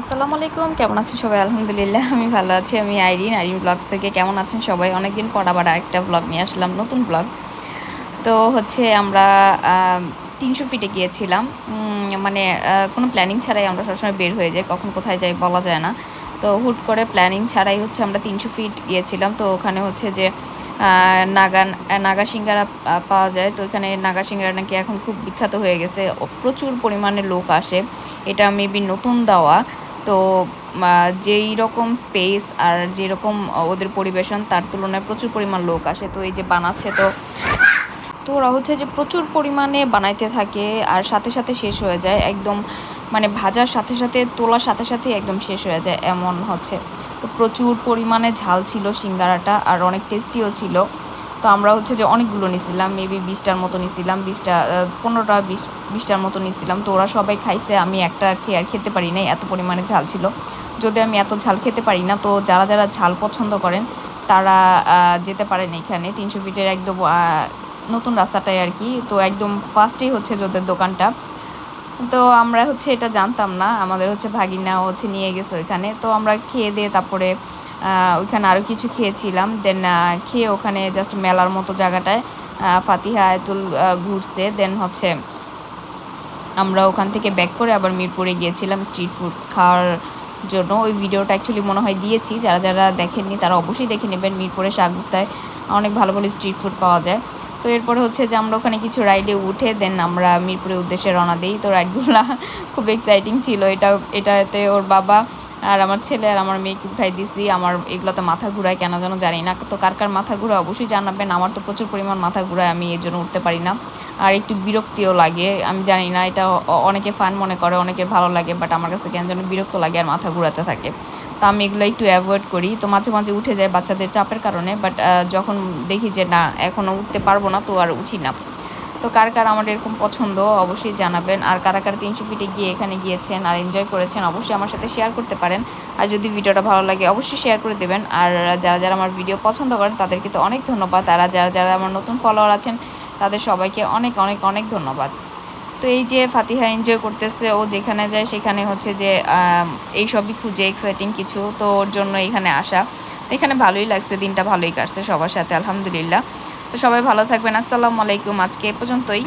আসসালামু আলাইকুম, কেমন আছেন সবাই? আলহামদুলিল্লাহ, আমি ভালো আছি। আমি আইরিন আইরিন ব্লগস থেকে কেমন আছেন সবাই? অনেকদিন পর আবার আরেকটা ব্লগ নিয়ে আসলাম, নতুন ব্লগ তো হচ্ছে আমরা তিনশো ফিটে গিয়েছিলাম। মানে কোনো প্ল্যানিং ছাড়াই আমরা সবসময় বের হয়ে যাই, কখন কোথায় যাই বলা যায় না। তো হুট করে প্ল্যানিং ছাড়াই হচ্ছে আমরা তিনশো ফিট গিয়েছিলাম। তো ওখানে হচ্ছে যে নাগান নাগা সিঙ্গারা পাওয়া যায়। তো এখানে নাগা সিঙ্গারা নাকি এখন খুব বিখ্যাত হয়ে গেছে। প্রচুর পরিমাণে লোক আসে। এটা মেবি নতুন দেওয়া। তো যেই রকম স্পেস আর যেরকম ওদের পরিবেশন, তার তুলনায় প্রচুর পরিমাণ লোক আসে। তো এই যে বানাচ্ছে তো তো ওরা হচ্ছে যে প্রচুর পরিমাণে বানাইতে থাকে আর সাথে সাথে শেষ হয়ে যায়। একদম মানে ভাজার সাথে সাথে, তোলার সাথে সাথে একদম শেষ হয়ে যায়, এমন হচ্ছে। তো প্রচুর পরিমাণে ঝাল ছিল সিঙ্গারাটা আর অনেক টেস্টিও ছিল। তো আমরা হচ্ছে যে অনেকগুলো নিছিলাম মেবি বিশটার মতো নিছিলাম, বিশটা পনেরোটা, বিশ, বিশটার মতো নিছিলাম। তো ওরা সবাই খাইছে, আমি একটা খেয়ে আর খেতে পারি নাই, এত পরিমাণে ঝাল ছিল। যদি আমি এত ঝাল খেতে পারি না, তো যারা যারা ঝাল পছন্দ করেন, তারা যেতে পারেন এখানে। তিনশো ফিটের একদম নতুন রাস্তাটাই আর কি। তো একদম ফার্স্টেই হচ্ছে ওদের দোকানটা। তো আমরা হচ্ছে এটা জানতাম না, আমাদের হচ্ছে ভাগিনা হচ্ছে নিয়ে গেছে ওইখানে। তো আমরা খেয়ে দিয়ে তারপরে ওইখানে আরও কিছু খেয়েছিলাম। দেন খেয়ে ওখানে জাস্ট মেলার মতো জায়গাটায় ফাতিহা আয়তুল ঘুরছে। দেন হচ্ছে আমরা ওখান থেকে ব্যাক করে আবার মিরপুরে গিয়েছিলাম স্ট্রিট ফুড খাওয়ার জন্য। ওই ভিডিওটা অ্যাকচুয়ালি মনে হয় দিয়েছি। যারা যারা দেখেননি তারা অবশ্যই দেখে নেবেন মিরপুরে শাকগুস্তায় অনেক ভালো ভালো স্ট্রিট ফুড পাওয়া যায়। তো এরপরে হচ্ছে যে আমরা ওখানে কিছু রাইডে উঠে দেন আমরা মিরপুরের উদ্দেশ্যে রওনা দিই। তো রাইডগুলো খুব এক্সাইটিং ছিল। এটা, এটাতে ওর বাবা আর আমার ছেলে আর আমার মেয়েকে উঠাই দিছি। আমার এগুলোতে মাথা ঘুরায়, কেন যেন জানি না। তো কার কার মাথা ঘুরায় অবশ্যই জানাবেন। আমার তো প্রচুর পরিমাণ মাথা ঘুরায়, আমি এর জন্য উঠতে পারি না। আর একটু বিরক্তিও লাগে, আমি জানি না, এটা অনেকে ফান মনে করে, অনেকের ভালো লাগে বাট আমার কাছে কেন যেন বিরক্ত লাগে আর মাথা ঘুরাতে থাকে। তো আমি এগুলো একটু অ্যাভয়েড করি। তো মাঝে মাঝে উঠে যায় বাচ্চাদের চাপের কারণে বাট যখন দেখি যে না এখনও উঠতে পারব না, তো আর উঠি না। তো কার কার আমার এরকম পছন্দ অবশ্যই জানাবেন। আর কারা কারা তিনশো ফিটে গিয়ে এখানে গিয়েছেন আর এনজয় করেছেন অবশ্যই আমার সাথে শেয়ার করতে পারেন। আর যদি ভিডিওটা ভালো লাগে অবশ্যই শেয়ার করে দেবেন। আর যারা যারা আমার ভিডিও পছন্দ করেন তাদেরকে তো অনেক ধন্যবাদ। আর যারা যারা আমার নতুন ফলোয়ার আছেন তাদের সবাইকে অনেক অনেক অনেক ধন্যবাদ। তো এই যে ফাতিহা এনজয় করতেছে, ও যেখানে যায় সেখানে হচ্ছে যে এই সবই খুঁজে এক্সাইটিং কিছু। তো ওর জন্য এখানে আসা। এখানে ভালোই লাগছে, দিনটা ভালোই কাটছে সবার সাথে, আলহামদুলিল্লাহ। তো সবাই ভালো থাকবেন। আসসালামু আলাইকুম। আজকে এ পর্যন্তই।